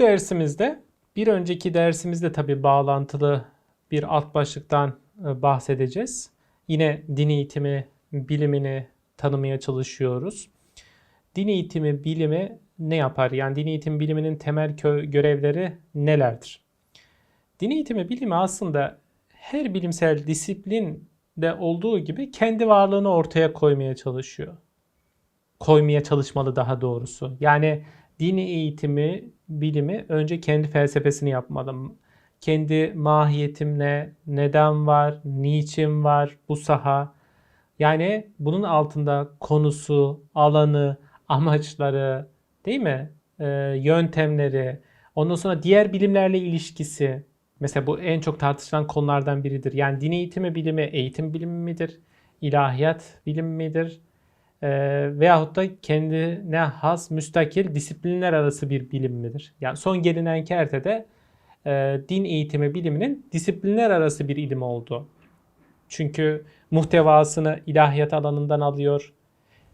dersimizde bir önceki dersimizde tabii bağlantılı bir alt başlıktan e, bahsedeceğiz. Yine din eğitimi bilimini tanımaya çalışıyoruz. Din eğitimi bilimi ne yapar? Yani din eğitimi biliminin temel görevleri nelerdir? Din eğitimi bilimi aslında her bilimsel disiplinde olduğu gibi kendi varlığını ortaya koymaya çalışıyor. Koymaya çalışmalı daha doğrusu. Yani din eğitimi bilimi önce kendi felsefesini yapmalı. Kendi mahiyetim ne, neden var, niçin var bu saha. Yani bunun altında konusu, alanı, amaçları, değil mi? Ee, yöntemleri, ondan sonra diğer bilimlerle ilişkisi. Mesela bu en çok tartışılan konulardan biridir. Yani din eğitimi bilimi eğitim bilimi midir? İlahiyat bilimi midir? Ee, veyahut da kendine has müstakil disiplinler arası bir bilim midir? Yani son gelinen kertede e, din eğitimi biliminin disiplinler arası bir ilim olduğu. Çünkü muhtevasını ilahiyat alanından alıyor.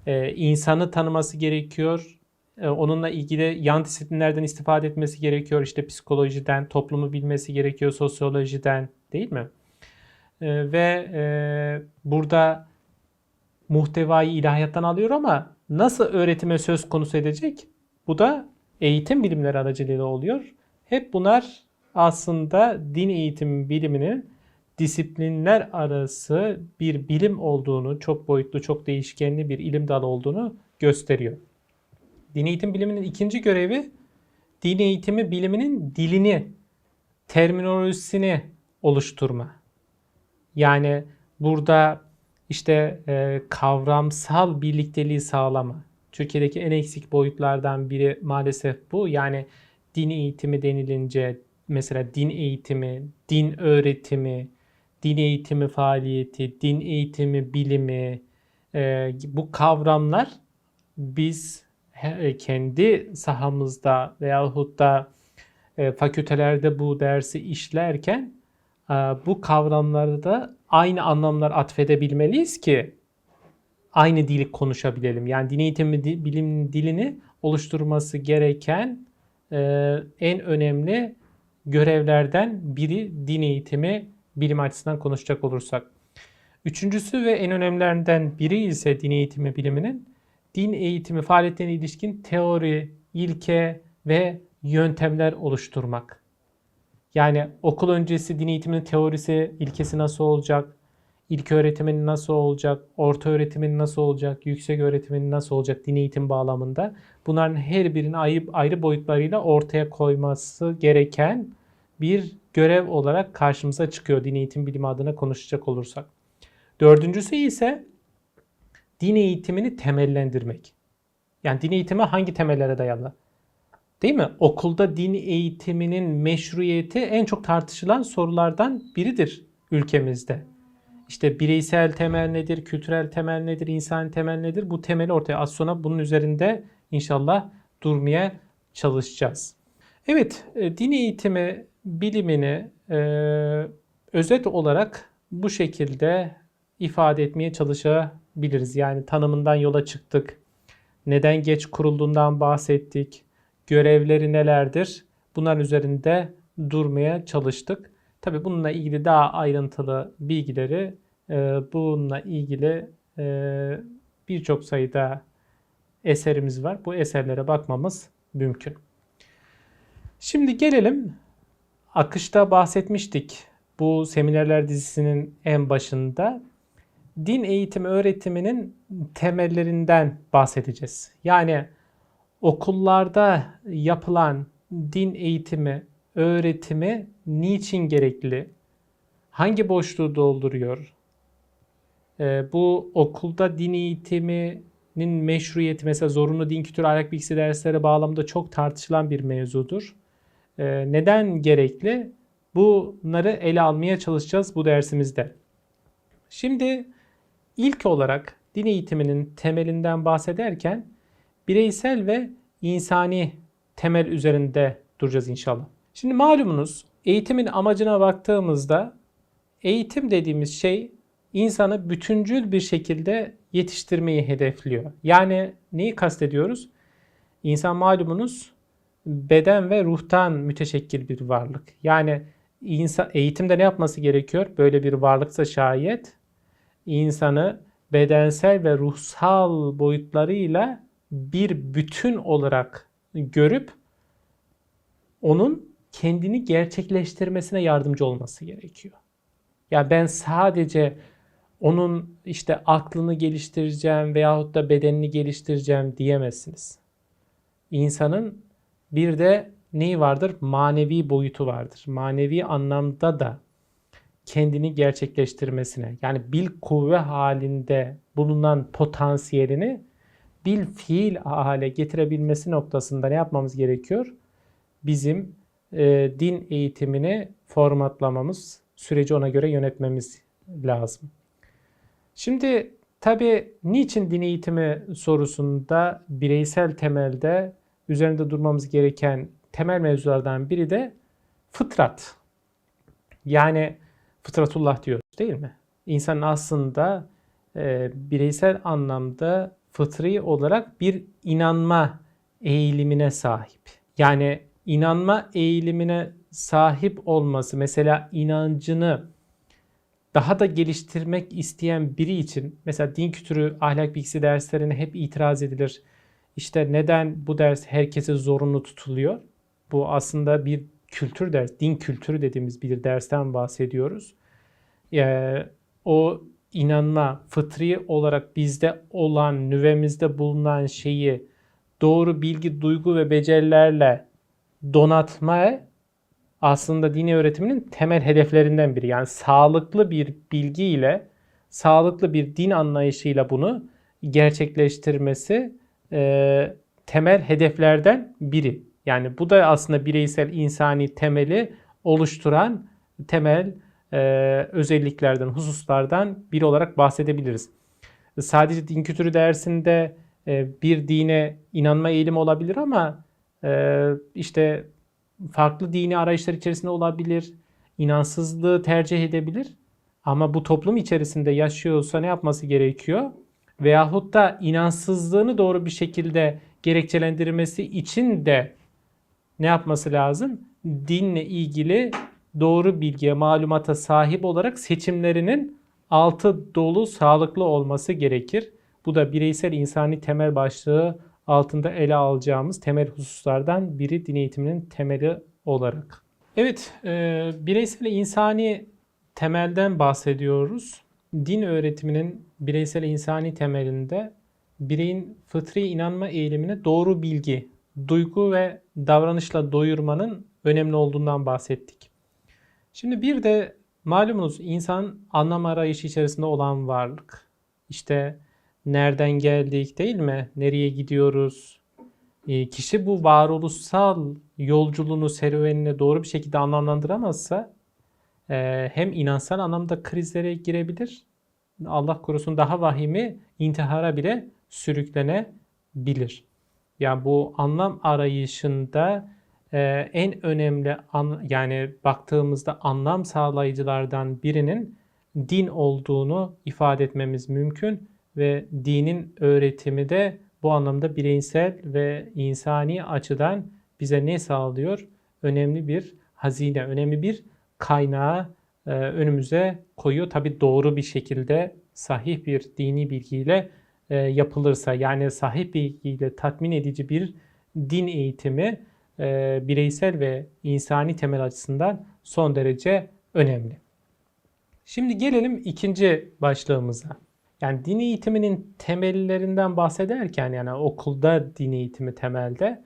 Ee, insanı tanıması gerekiyor. Ee, onunla ilgili yan disiplinlerden istifade etmesi gerekiyor. İşte psikolojiden, toplumu bilmesi gerekiyor, sosyolojiden değil mi? Ee, ve e, burada muhtevayı ilahiyattan alıyor ama nasıl öğretime söz konusu edecek? Bu da eğitim bilimleri aracılığıyla oluyor. Hep bunlar aslında din eğitim biliminin disiplinler arası bir bilim olduğunu, çok boyutlu, çok değişkenli bir ilim dalı olduğunu gösteriyor. Din eğitim biliminin ikinci görevi din eğitimi biliminin dilini, terminolojisini oluşturma. Yani burada işte e, kavramsal birlikteliği sağlama. Türkiye'deki en eksik boyutlardan biri maalesef bu. Yani din eğitimi denilince mesela din eğitimi, din öğretimi, din eğitimi faaliyeti, din eğitimi bilimi e, bu kavramlar biz he- kendi sahamızda veyahut da e, fakültelerde bu dersi işlerken e, bu kavramları da aynı anlamlar atfedebilmeliyiz ki aynı dili konuşabilelim. Yani din eğitimi bilim dilini oluşturması gereken e, en önemli görevlerden biri din eğitimi bilim açısından konuşacak olursak. Üçüncüsü ve en önemlilerinden biri ise din eğitimi biliminin din eğitimi faaliyetlerine ilişkin teori, ilke ve yöntemler oluşturmak. Yani okul öncesi din eğitiminin teorisi, ilkesi nasıl olacak? İlk öğretimin nasıl olacak? Orta öğretimin nasıl olacak? Yüksek öğretimin nasıl olacak din eğitim bağlamında? Bunların her birini ayrı, ayrı boyutlarıyla ortaya koyması gereken bir görev olarak karşımıza çıkıyor din eğitim bilimi adına konuşacak olursak. Dördüncüsü ise din eğitimini temellendirmek. Yani din eğitimi hangi temellere dayalı? Değil mi? Okulda din eğitiminin meşruiyeti en çok tartışılan sorulardan biridir ülkemizde. İşte bireysel temel nedir, kültürel temel nedir, insan temel nedir? Bu temeli ortaya az sonra bunun üzerinde inşallah durmaya çalışacağız. Evet, e, din eğitimi bilimini e, özet olarak bu şekilde ifade etmeye çalışabiliriz. Yani tanımından yola çıktık. Neden geç kurulduğundan bahsettik. Görevleri nelerdir? Bunların üzerinde durmaya çalıştık. Tabii bununla ilgili daha ayrıntılı bilgileri e, bununla ilgili e, birçok sayıda eserimiz var. Bu eserlere bakmamız mümkün. Şimdi gelelim akışta bahsetmiştik. Bu seminerler dizisinin en başında din eğitimi öğretiminin temellerinden bahsedeceğiz. Yani okullarda yapılan din eğitimi, öğretimi niçin gerekli? Hangi boşluğu dolduruyor? Ee, bu okulda din eğitiminin meşruiyeti mesela zorunlu din kültürü ahlak bilgisi dersleri bağlamında çok tartışılan bir mevzudur. Ee, neden gerekli? Bunları ele almaya çalışacağız bu dersimizde. Şimdi ilk olarak din eğitiminin temelinden bahsederken bireysel ve insani temel üzerinde duracağız inşallah. Şimdi malumunuz eğitimin amacına baktığımızda eğitim dediğimiz şey insanı bütüncül bir şekilde yetiştirmeyi hedefliyor. Yani neyi kastediyoruz? İnsan malumunuz beden ve ruhtan müteşekkil bir varlık. Yani insan eğitimde ne yapması gerekiyor? Böyle bir varlıksa şayet insanı bedensel ve ruhsal boyutlarıyla bir bütün olarak görüp onun kendini gerçekleştirmesine yardımcı olması gerekiyor. Ya ben sadece onun işte aklını geliştireceğim veyahut da bedenini geliştireceğim diyemezsiniz. İnsanın bir de neyi vardır? Manevi boyutu vardır. Manevi anlamda da kendini gerçekleştirmesine yani bil kuvve halinde bulunan potansiyelini bil fiil hale getirebilmesi noktasında ne yapmamız gerekiyor? Bizim e, din eğitimini formatlamamız, süreci ona göre yönetmemiz lazım. Şimdi tabi niçin din eğitimi sorusunda bireysel temelde üzerinde durmamız gereken temel mevzulardan biri de fıtrat. Yani fıtratullah diyoruz değil mi? İnsan aslında e, bireysel anlamda fıtri olarak bir inanma eğilimine sahip. Yani inanma eğilimine sahip olması mesela inancını daha da geliştirmek isteyen biri için mesela din kültürü ahlak bilgisi derslerine hep itiraz edilir. İşte neden bu ders herkese zorunlu tutuluyor? Bu aslında bir kültür ders, din kültürü dediğimiz bir dersten bahsediyoruz. Ee, o inanma, fıtri olarak bizde olan, nüvemizde bulunan şeyi doğru bilgi, duygu ve becerilerle donatma aslında dini öğretiminin temel hedeflerinden biri. Yani sağlıklı bir bilgiyle, sağlıklı bir din anlayışıyla bunu gerçekleştirmesi e, temel hedeflerden biri. Yani bu da aslında bireysel insani temeli oluşturan temel e, özelliklerden, hususlardan biri olarak bahsedebiliriz. Sadece din kültürü dersinde e, bir dine inanma eğilimi olabilir ama e, işte farklı dini arayışlar içerisinde olabilir, inansızlığı tercih edebilir. Ama bu toplum içerisinde yaşıyorsa ne yapması gerekiyor? Veyahut da inansızlığını doğru bir şekilde gerekçelendirmesi için de ne yapması lazım? Dinle ilgili doğru bilgiye, malumata sahip olarak seçimlerinin altı dolu, sağlıklı olması gerekir. Bu da bireysel insani temel başlığı altında ele alacağımız temel hususlardan biri din eğitiminin temeli olarak. Evet, e, bireysel insani temelden bahsediyoruz. Din öğretiminin bireysel insani temelinde bireyin fıtri inanma eğilimine doğru bilgi, duygu ve davranışla doyurmanın önemli olduğundan bahsettik. Şimdi bir de malumunuz insan anlam arayışı içerisinde olan varlık. İşte nereden geldik değil mi? Nereye gidiyoruz? E, kişi bu varoluşsal yolculuğunu, serüvenini doğru bir şekilde anlamlandıramazsa e, hem inansal anlamda krizlere girebilir. Allah korusun daha vahimi intihara bile sürüklenebilir. Yani bu anlam arayışında e, en önemli an, yani baktığımızda anlam sağlayıcılardan birinin din olduğunu ifade etmemiz mümkün ve dinin öğretimi de bu anlamda bireysel ve insani açıdan bize ne sağlıyor? Önemli bir hazine, önemli bir kaynağı e, önümüze koyuyor. Tabi doğru bir şekilde sahih bir dini bilgiyle e, yapılırsa yani sahih bilgiyle tatmin edici bir din eğitimi e, bireysel ve insani temel açısından son derece önemli. Şimdi gelelim ikinci başlığımıza. Yani din eğitiminin temellerinden bahsederken yani okulda din eğitimi temelde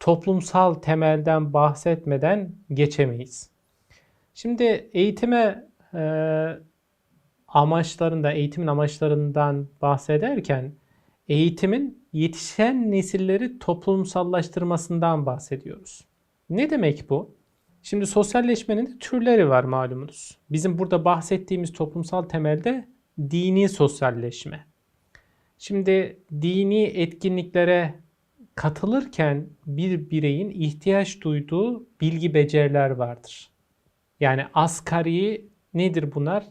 toplumsal temelden bahsetmeden geçemeyiz. Şimdi eğitime e, amaçlarında, eğitimin amaçlarından bahsederken eğitimin yetişen nesilleri toplumsallaştırmasından bahsediyoruz. Ne demek bu? Şimdi sosyalleşmenin de türleri var malumunuz. Bizim burada bahsettiğimiz toplumsal temelde dini sosyalleşme. Şimdi dini etkinliklere katılırken bir bireyin ihtiyaç duyduğu bilgi beceriler vardır. Yani asgari nedir bunlar?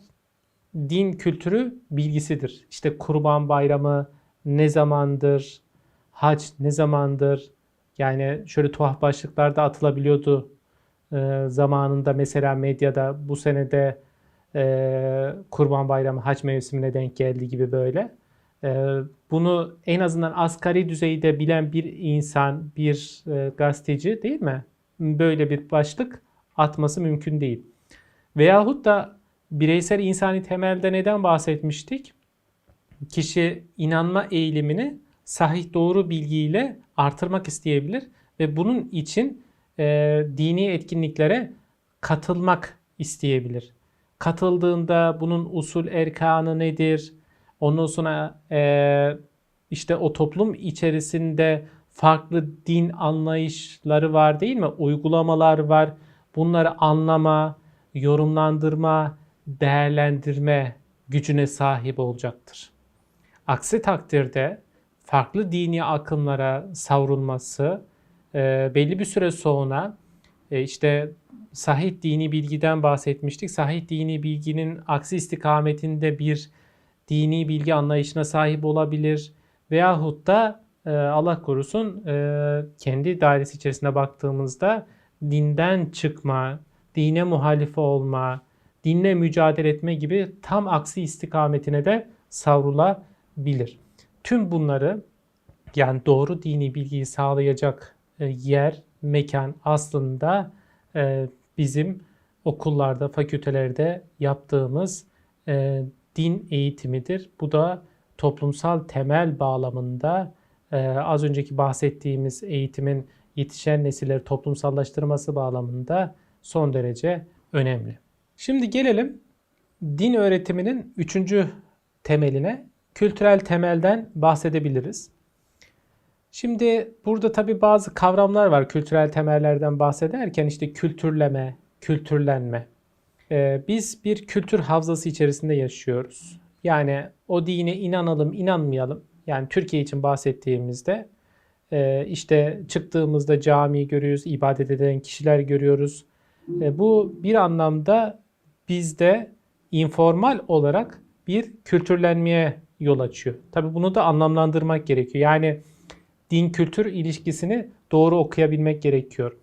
Din kültürü bilgisidir. İşte kurban bayramı ne zamandır, hac ne zamandır, Yani şöyle tuhaf başlıklarda atılabiliyordu e, zamanında mesela medyada bu senede e, Kurban Bayramı hac mevsimine denk geldi gibi böyle. E, bunu en azından asgari düzeyde bilen bir insan, bir e, gazeteci değil mi? Böyle bir başlık atması mümkün değil. Veyahut da bireysel insani temelde neden bahsetmiştik? Kişi inanma eğilimini sahih doğru bilgiyle artırmak isteyebilir ve bunun için e, dini etkinliklere katılmak isteyebilir. Katıldığında bunun usul erkanı nedir? Ondan sonra e, işte o toplum içerisinde farklı din anlayışları var değil mi? Uygulamalar var. Bunları anlama, yorumlandırma, değerlendirme gücüne sahip olacaktır. Aksi takdirde farklı dini akımlara savrulması e, belli bir süre sonra e, işte sahih dini bilgiden bahsetmiştik. Sahih dini bilginin aksi istikametinde bir dini bilgi anlayışına sahip olabilir veyahut da e, Allah korusun e, kendi dairesi içerisinde baktığımızda dinden çıkma, dine muhalif olma, dinle mücadele etme gibi tam aksi istikametine de savrulabilir. Tüm bunları yani doğru dini bilgiyi sağlayacak e, yer, mekan aslında e, bizim okullarda, fakültelerde yaptığımız e, din eğitimidir. Bu da toplumsal temel bağlamında az önceki bahsettiğimiz eğitimin yetişen nesilleri toplumsallaştırması bağlamında son derece önemli. Şimdi gelelim din öğretiminin üçüncü temeline, kültürel temelden bahsedebiliriz. Şimdi burada tabii bazı kavramlar var kültürel temellerden bahsederken işte kültürleme, kültürlenme. Ee, biz bir kültür havzası içerisinde yaşıyoruz. Yani o dine inanalım, inanmayalım. Yani Türkiye için bahsettiğimizde e, işte çıktığımızda camiyi görüyoruz, ibadet eden kişiler görüyoruz. E, bu bir anlamda bizde informal olarak bir kültürlenmeye yol açıyor. Tabii bunu da anlamlandırmak gerekiyor. Yani din kültür ilişkisini doğru okuyabilmek gerekiyor.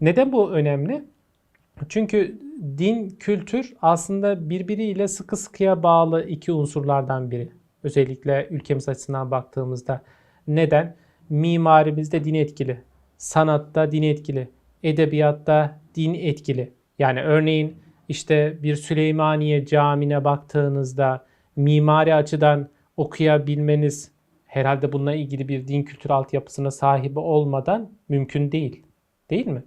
Neden bu önemli? Çünkü din kültür aslında birbiriyle sıkı sıkıya bağlı iki unsurlardan biri. Özellikle ülkemiz açısından baktığımızda. Neden? Mimarimizde din etkili, sanatta din etkili, edebiyatta din etkili. Yani örneğin işte bir Süleymaniye Camii'ne baktığınızda mimari açıdan okuyabilmeniz herhalde bununla ilgili bir din kültür altyapısına sahibi olmadan mümkün değil. Değil mi?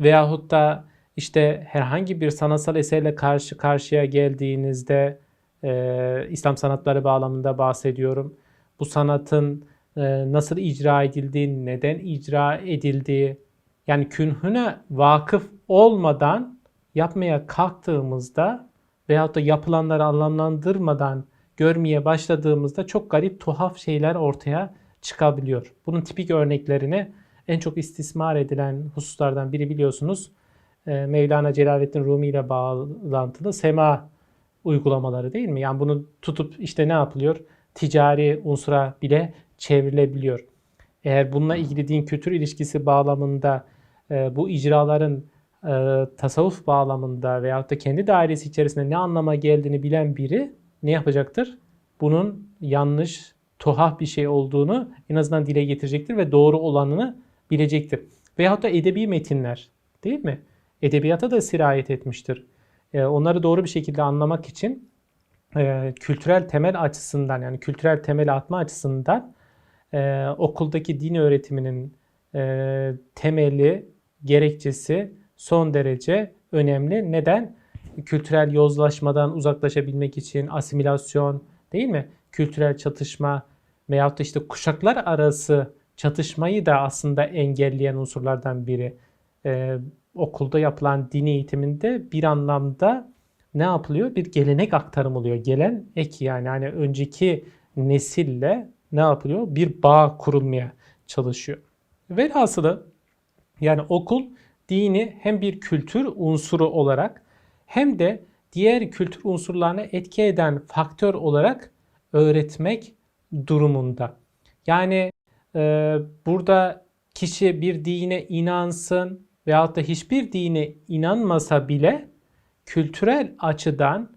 Veyahut da işte herhangi bir sanatsal eserle karşı karşıya geldiğinizde e, İslam sanatları bağlamında bahsediyorum. Bu sanatın e, nasıl icra edildiği, neden icra edildiği yani künhüne vakıf olmadan yapmaya kalktığımızda veyahut da yapılanları anlamlandırmadan görmeye başladığımızda çok garip tuhaf şeyler ortaya çıkabiliyor. Bunun tipik örneklerini en çok istismar edilen hususlardan biri biliyorsunuz e, Mevlana Celaleddin Rumi ile bağlantılı sema uygulamaları değil mi? Yani bunu tutup işte ne yapılıyor? Ticari unsura bile çevrilebiliyor. Eğer bununla ilgili din kültür ilişkisi bağlamında e, bu icraların e, tasavvuf bağlamında veyahut da kendi dairesi içerisinde ne anlama geldiğini bilen biri ne yapacaktır? Bunun yanlış, tuhaf bir şey olduğunu en azından dile getirecektir ve doğru olanını bilecektir. Veyahut da edebi metinler değil mi? Edebiyata da sirayet etmiştir. E, onları doğru bir şekilde anlamak için e, kültürel temel açısından yani kültürel temel atma açısından e, okuldaki din öğretiminin e, temeli, gerekçesi son derece önemli. Neden? Kültürel yozlaşmadan uzaklaşabilmek için asimilasyon değil mi? Kültürel çatışma veyahut da işte kuşaklar arası çatışmayı da aslında engelleyen unsurlardan biri. Ee, okulda yapılan din eğitiminde bir anlamda ne yapılıyor? Bir gelenek aktarım oluyor. Gelen ek yani hani önceki nesille ne yapılıyor? Bir bağ kurulmaya çalışıyor. Velhasılı yani okul dini hem bir kültür unsuru olarak hem de diğer kültür unsurlarına etki eden faktör olarak öğretmek durumunda. Yani e, burada kişi bir dine inansın veyahut da hiçbir dine inanmasa bile kültürel açıdan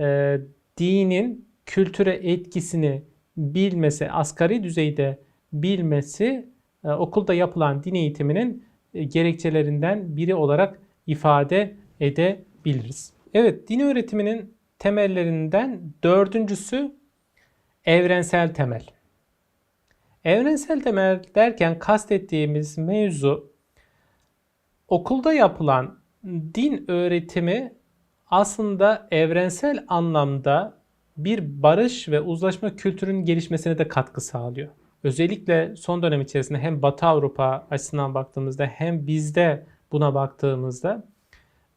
e, dinin kültüre etkisini bilmesi, asgari düzeyde bilmesi e, okulda yapılan din eğitiminin e, gerekçelerinden biri olarak ifade edebiliriz. Evet, din öğretiminin temellerinden dördüncüsü evrensel temel. Evrensel temel derken kastettiğimiz mevzu okulda yapılan din öğretimi aslında evrensel anlamda bir barış ve uzlaşma kültürünün gelişmesine de katkı sağlıyor. Özellikle son dönem içerisinde hem Batı Avrupa açısından baktığımızda hem bizde buna baktığımızda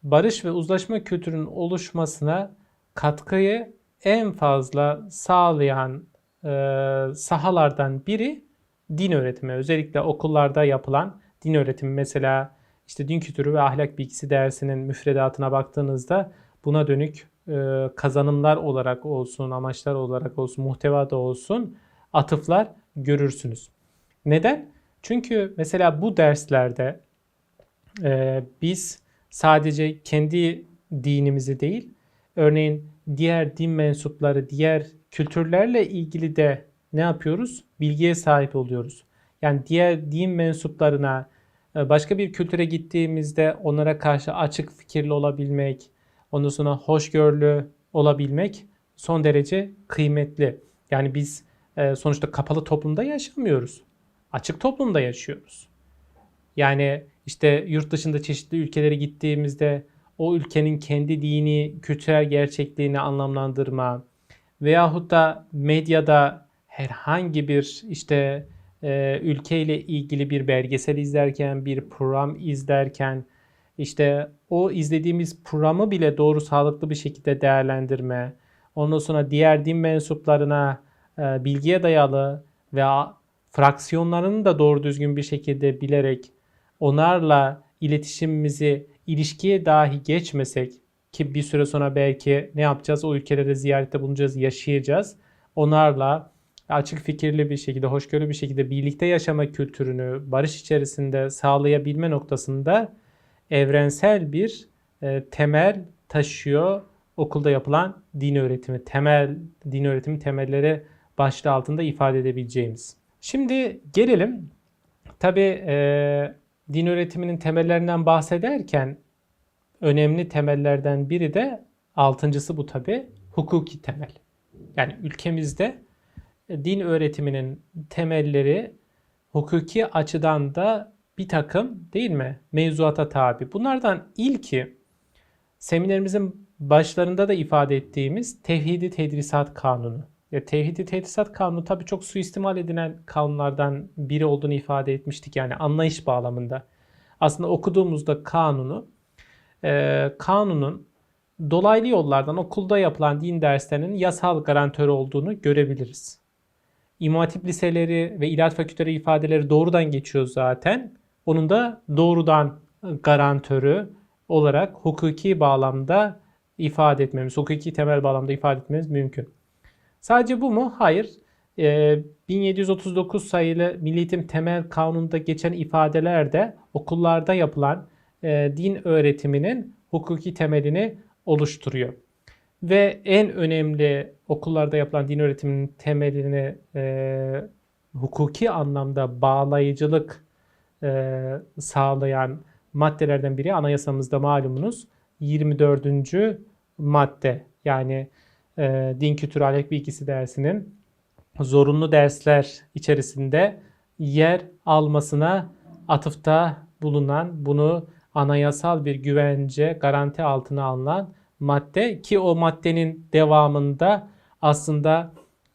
barış ve uzlaşma kültürünün oluşmasına katkıyı en fazla sağlayan e, sahalardan biri din öğretimi. Özellikle okullarda yapılan din öğretimi mesela işte din kültürü ve ahlak bilgisi dersinin müfredatına baktığınızda buna dönük e, kazanımlar olarak olsun, amaçlar olarak olsun, muhteva da olsun atıflar görürsünüz. Neden? Çünkü mesela bu derslerde e, biz sadece kendi dinimizi değil, örneğin diğer din mensupları, diğer kültürlerle ilgili de ne yapıyoruz? Bilgiye sahip oluyoruz. Yani diğer din mensuplarına e, başka bir kültüre gittiğimizde onlara karşı açık fikirli olabilmek, ondan sonra hoşgörülü olabilmek son derece kıymetli. Yani biz e, sonuçta kapalı toplumda yaşamıyoruz. Açık toplumda yaşıyoruz. Yani işte yurt dışında çeşitli ülkelere gittiğimizde o ülkenin kendi dini, kültürel gerçekliğini anlamlandırma veyahut da medyada herhangi bir işte e, ülkeyle ilgili bir belgesel izlerken, bir program izlerken işte o izlediğimiz programı bile doğru sağlıklı bir şekilde değerlendirme, ondan sonra diğer din mensuplarına e, bilgiye dayalı ve fraksiyonlarını da doğru düzgün bir şekilde bilerek onlarla iletişimimizi ilişkiye dahi geçmesek ki bir süre sonra belki ne yapacağız? O ülkelere ziyarette bulunacağız, yaşayacağız. Onlarla açık fikirli bir şekilde, hoşgörülü bir şekilde birlikte yaşama kültürünü barış içerisinde sağlayabilme noktasında evrensel bir e, temel taşıyor okulda yapılan din öğretimi. Temel din öğretimi temelleri başlığı altında ifade edebileceğimiz. Şimdi gelelim tabi e, din öğretiminin temellerinden bahsederken önemli temellerden biri de altıncısı bu tabi hukuki temel. Yani ülkemizde din öğretiminin temelleri hukuki açıdan da bir takım değil mi mevzuata tabi. Bunlardan ilki seminerimizin başlarında da ifade ettiğimiz Tevhidi Tedrisat Kanunu. Ya, Tevhidi Tedrisat Kanunu tabi çok suistimal edilen kanunlardan biri olduğunu ifade etmiştik yani anlayış bağlamında. Aslında okuduğumuzda kanunu, e, kanunun dolaylı yollardan okulda yapılan din derslerinin yasal garantörü olduğunu görebiliriz. İmam liseleri ve ilahiyat fakülteleri ifadeleri doğrudan geçiyor zaten. Onun da doğrudan garantörü olarak hukuki bağlamda ifade etmemiz, hukuki temel bağlamda ifade etmemiz mümkün. Sadece bu mu? Hayır. 1739 ee, sayılı Milli Eğitim Temel Kanunu'nda geçen ifadeler de okullarda yapılan e, din öğretiminin hukuki temelini oluşturuyor. Ve en önemli okullarda yapılan din öğretiminin temelini e, hukuki anlamda bağlayıcılık e, sağlayan maddelerden biri anayasamızda malumunuz 24. madde. Yani e, din kültürü ahlak bilgisi dersinin zorunlu dersler içerisinde yer almasına atıfta bulunan bunu anayasal bir güvence garanti altına alınan madde ki o maddenin devamında aslında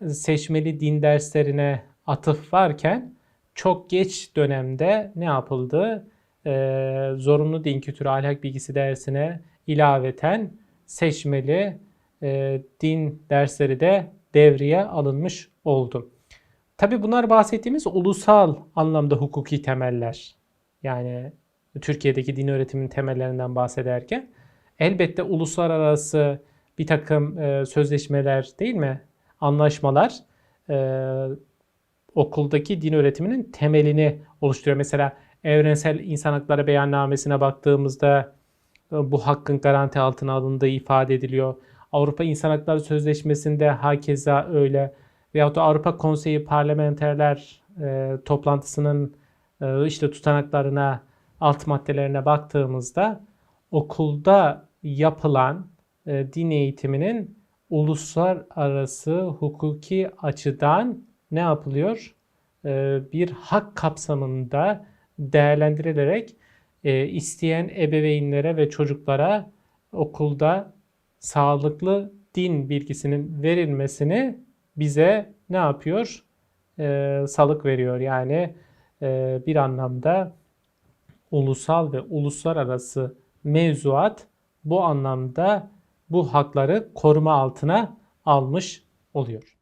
seçmeli din derslerine atıf varken çok geç dönemde ne yapıldı? Ee, zorunlu din kültürü ahlak bilgisi dersine ilaveten seçmeli e, din dersleri de devreye alınmış oldu. Tabi bunlar bahsettiğimiz ulusal anlamda hukuki temeller. Yani Türkiye'deki din öğretiminin temellerinden bahsederken elbette uluslararası bir takım e, sözleşmeler değil mi? Anlaşmalar e, okuldaki din öğretiminin temelini oluşturuyor. Mesela Evrensel İnsan Hakları Beyannamesi'ne baktığımızda e, bu hakkın garanti altına alındığı ifade ediliyor. Avrupa İnsan Hakları Sözleşmesi'nde hakeza öyle. Veyahut da Avrupa Konseyi Parlamenterler e, toplantısının e, işte tutanaklarına, alt maddelerine baktığımızda okulda yapılan e, din eğitiminin uluslararası hukuki açıdan ne yapılıyor? E, bir hak kapsamında değerlendirilerek e, isteyen ebeveynlere ve çocuklara okulda sağlıklı din bilgisinin verilmesini bize ne yapıyor? E, salık veriyor. Yani e, bir anlamda ulusal ve uluslararası mevzuat bu anlamda bu hakları koruma altına almış oluyor.